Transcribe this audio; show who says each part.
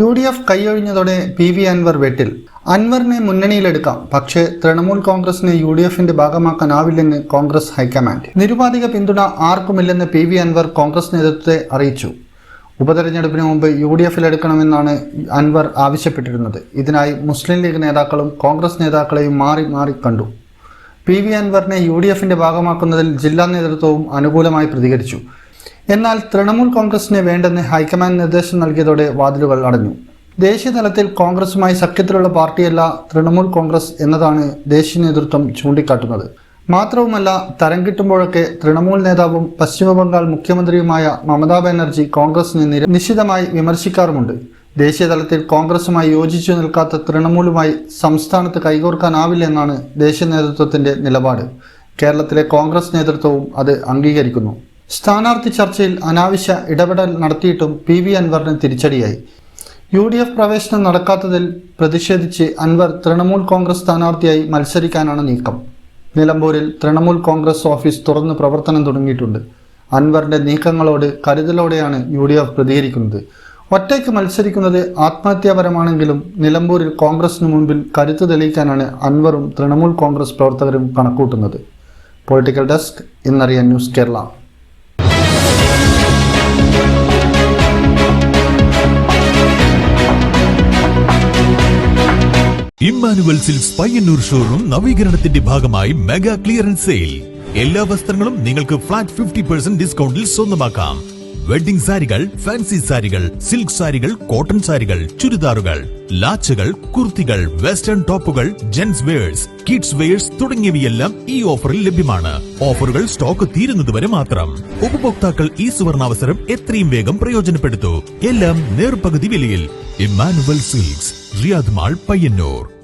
Speaker 1: U D F കൈയൊഴിഞ്ഞതോടെ P V Anvar വെട്ടിൽ. അൻവറിനെ മുന്നണിയിലെടുക്കാം പക്ഷേ തൃണമൂൽ കോൺഗ്രസിനെ യു ഡി എഫിന്റെ ഭാഗമാക്കാനാവില്ലെന്ന് കോൺഗ്രസ് ഹൈക്കമാൻഡ്. നിരുപാധിക പിന്തുണ ആർക്കുമില്ലെന്ന് പി വി അൻവർ കോൺഗ്രസ് നേതൃത്വത്തെ അറിയിച്ചു. ഉപതെരഞ്ഞെടുപ്പിന് മുമ്പ് യു ഡി എഫിലെടുക്കണമെന്നാണ് അൻവർ ആവശ്യപ്പെട്ടിരുന്നത്. ഇതിനായി മുസ്ലിം ലീഗ് നേതാക്കളും കോൺഗ്രസ് നേതാക്കളെയും മാറി മാറി കണ്ടു. പി വി അൻവറിനെ യു ഡി എഫിന്റെ ഭാഗമാക്കുന്നതിൽ ജില്ലാ നേതൃത്വവും അനുകൂലമായി പ്രതികരിച്ചു. എന്നാൽ തൃണമൂൽ കോൺഗ്രസിനെ വേണ്ടെന്ന് ഹൈക്കമാൻഡ് നിർദ്ദേശം നൽകിയതോടെ വാതിലുകൾ അടഞ്ഞു. ദേശീയ തലത്തിൽ കോൺഗ്രസുമായി സഖ്യത്തിലുള്ള പാർട്ടിയല്ല തൃണമൂൽ കോൺഗ്രസ് എന്നതാണ് ദേശീയ നേതൃത്വം ചൂണ്ടിക്കാട്ടുന്നത്. മാത്രവുമല്ല തരം കിട്ടുമ്പോഴൊക്കെ തൃണമൂൽ നേതാവും പശ്ചിമബംഗാൾ മുഖ്യമന്ത്രിയുമായ മമതാ ബാനർജി കോൺഗ്രസിനെ നിശിതമായി വിമർശിക്കാറുമുണ്ട്. ദേശീയ തലത്തിൽ കോൺഗ്രസുമായി യോജിച്ചു നിൽക്കാത്ത തൃണമൂലുമായി സംസ്ഥാനത്ത് കൈകോർക്കാനാവില്ലെന്നാണ് ദേശീയ നേതൃത്വത്തിന്റെ നിലപാട്. കേരളത്തിലെ കോൺഗ്രസ് നേതൃത്വവും അത് അംഗീകരിക്കുന്നു. സ്ഥാനാർത്ഥി ചർച്ചയിൽ അനാവശ്യ ഇടപെടൽ നടത്തിയിട്ടും പി വി അൻവറിന് തിരിച്ചടിയായി. യു ഡി എഫ് പ്രവേശനം നടക്കാത്തതിൽ പ്രതിഷേധിച്ച് അൻവർ തൃണമൂൽ കോൺഗ്രസ് സ്ഥാനാർത്ഥിയായി മത്സരിക്കാനാണ് നീക്കം. നിലമ്പൂരിൽ തൃണമൂൽ കോൺഗ്രസ് ഓഫീസ് തുറന്ന് പ്രവർത്തനം തുടങ്ങിയിട്ടുണ്ട്. അൻവറിന്റെ നീക്കങ്ങളോട് കരുതലോടെയാണ് യു ഡി എഫ് പ്രതികരിക്കുന്നത്. ഒറ്റയ്ക്ക് മത്സരിക്കുന്നത് ആത്മഹത്യാപരമാണെങ്കിലും നിലമ്പൂരിൽ കോൺഗ്രസിന് മുൻപിൽ കരുത്ത് തെളിയിക്കാനാണ് അൻവറും തൃണമൂൽ കോൺഗ്രസ് പ്രവർത്തകരും കണക്കൂട്ടുന്നത്. Political desk ഇന്നറിയാൻ news Kerala.
Speaker 2: Emmanuel Silks Payyanur showroom നവീകരണത്തിന്റെ ഭാഗമായി മെഗാ ക്ലിയറൻസ് സെയിൽ. എല്ലാ വസ്ത്രങ്ങളും നിങ്ങൾക്ക് ഫ്ലാറ്റ് ഫിഫ്റ്റി പെർസെന്റ് ഡിസ്കൗണ്ടിൽ സ്വന്തമാക്കാം. വെഡിംഗ് സാരികൾ ഫാൻസി സാരികൾ സിൽക്ക് സാരികൾ കോട്ടൺ സാരികൾ ചുരിദാറുകൾ ലാച്ചുകൾ കുർത്തികൾ വെസ്റ്റേൺ ടോപ്പുകൾ ജെൻസ് വെയേഴ്സ് കിഡ്സ് വെയേഴ്സ് തുടങ്ങിയവയെല്ലാം ഈ ഓഫറിൽ ലഭ്യമാണ്. ഓഫറുകൾ സ്റ്റോക്ക് തീരുന്നതുവരെ മാത്രം. ഉപഭോക്താക്കൾ ഈ സുവർണാവസരം എത്രയും വേഗം പ്രയോജനപ്പെടുത്തൂ. എല്ലാം നേർപകുതി വിലയിൽ. Emmanuel Silks. Riyadh mall Payyanur.